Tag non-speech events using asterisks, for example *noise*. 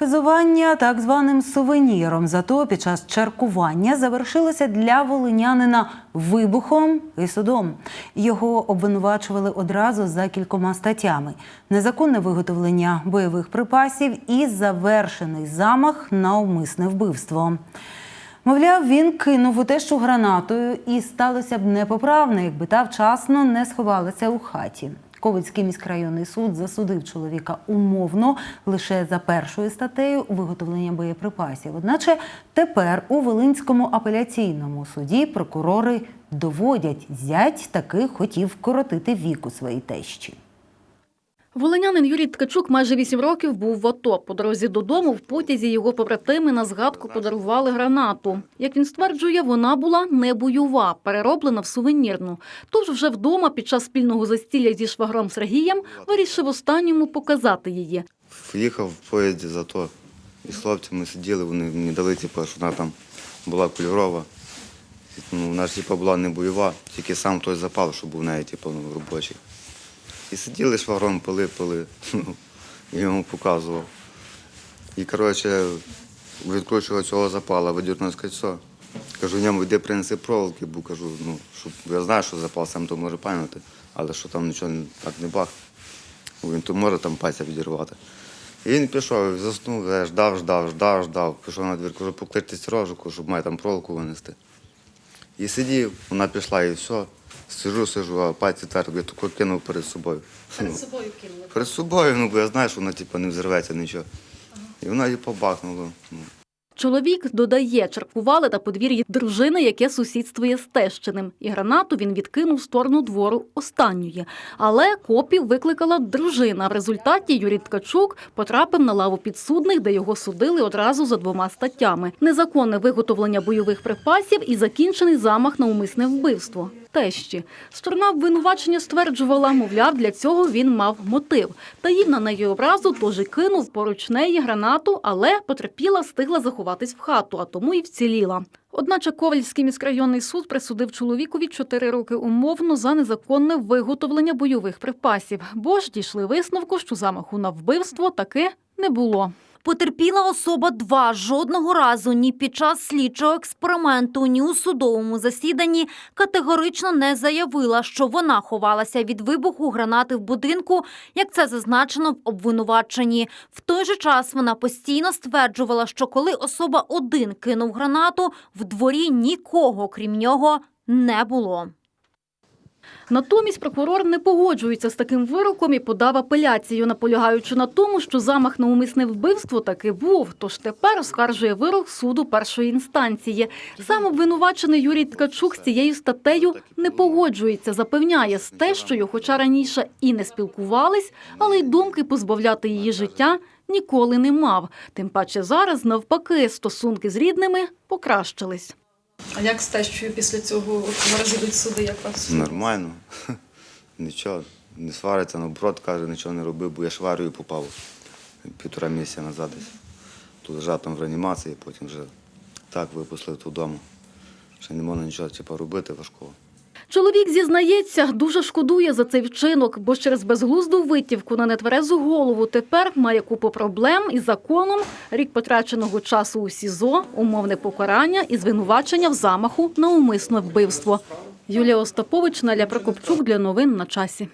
Хизування так званим сувеніром. Зато під час чаркування завершилося для волинянина вибухом і судом. Його обвинувачували одразу за кількома статтями: незаконне виготовлення бойових припасів і завершений замах на умисне вбивство. Мовляв, він кинув у тещу гранатою, і сталося б непоправне, якби та вчасно не сховалася у хаті. Ковицький міськрайонний суд засудив чоловіка умовно лише за першою статтею виготовлення боєприпасів. Одначе тепер у Волинському апеляційному суді прокурори доводять зять таки хотів коротити вік у своїй тещі. Волинянин Юрій Ткачук майже вісім років був в АТО. По дорозі додому в потязі його побратими на згадку подарували гранату. Як він стверджує, вона була не бойова, перероблена в сувенірну. Тож вже вдома під час спільного застілля зі швагром Сергієм вирішив останньому показати її. Їхав в поїзді за то. І з хлопцями сиділи, вони мені дали, типу, що вона там була кольорова. Ну, вона ж типу, була не бойова, тільки сам той запал, що був неї, типу, ну, робочий. І сиділи швагром, пили, пили. *laughs* Я йому показував. І, коротше, відкручував цього запала, видірнув кольцо. Кажу, ньому йди принеси проволоки, бо кажу, ну, щоб я знаю, що запал сам то може пам'ятати, але що там нічого так не бах. Він то може там пальця відірвати. І він пішов, заснув, я ждав, ждав, ждав, ждав. Пішов на двір, кажу, покличте сторожику, щоб має там проволоку винести. І сидів, вона пішла і все. Сижу, сижу, а пальці терпи, я тако кинув перед собою. Перед собою кинули? Перед собою, ну, бо я знаю, що вона типу, не взірветься нічого. І вона її побахнула. Ну. Чоловік додає, чаркували на подвір'ї дружини, яке сусідствує з тещиним. І гранату він відкинув в сторону двору останньої. Але копів викликала дружина. В результаті Юрій Ткачук потрапив на лаву підсудних, де його судили одразу за двома статтями: незаконне виготовлення бойових припасів і закінчений замах на умисне вбивство. Тещі сторона обвинувачення стверджувала, мовляв, для цього він мав мотив. Таїв на неї образу, тож і кинув поруч неї гранату, але потерпіла встигла заховатись в хату, а тому і вціліла. Одначе Ковальський міськрайонний суд присудив чоловікові 4 роки умовно за незаконне виготовлення бойових припасів, бо ж дійшли висновку, що замаху на вбивство таки не було. Потерпіла особа два жодного разу ні під час слідчого експерименту, ні у судовому засіданні категорично не заявила, що вона ховалася від вибуху гранати в будинку, як це зазначено в обвинуваченні. В той же час вона постійно стверджувала, що коли особа один кинув гранату, в дворі нікого, крім нього, не було. Натомість прокурор не погоджується з таким вироком і подав апеляцію, наполягаючи на тому, що замах на умисне вбивство таки був. Тож тепер оскаржує вирок суду першої інстанції. Сам обвинувачений Юрій Ткачук з цією статтею не погоджується, запевняє з тещою, хоча раніше і не спілкувались, але й думки позбавляти її життя ніколи не мав. Тим паче зараз, навпаки, стосунки з рідними покращились. А як з тещою після цього зараз ідуть суди, як вас? Нормально. *laughs* Нічого, не свариться, наоборот, каже, нічого не робив, бо я шварю в попав півтора місяця назад десь. Тут лежав в реанімації, потім вже так випустили додому. Ще не можна нічого типу, робити важкого. Чоловік зізнається, дуже шкодує за цей вчинок, бо через безглузду витівку на нетверезу голову тепер має купу проблем із законом, рік потраченого часу у СІЗО, умовне покарання і звинувачення в замаху на умисне вбивство. Юлія Остапович, Наля Прокопчук для новин на часі.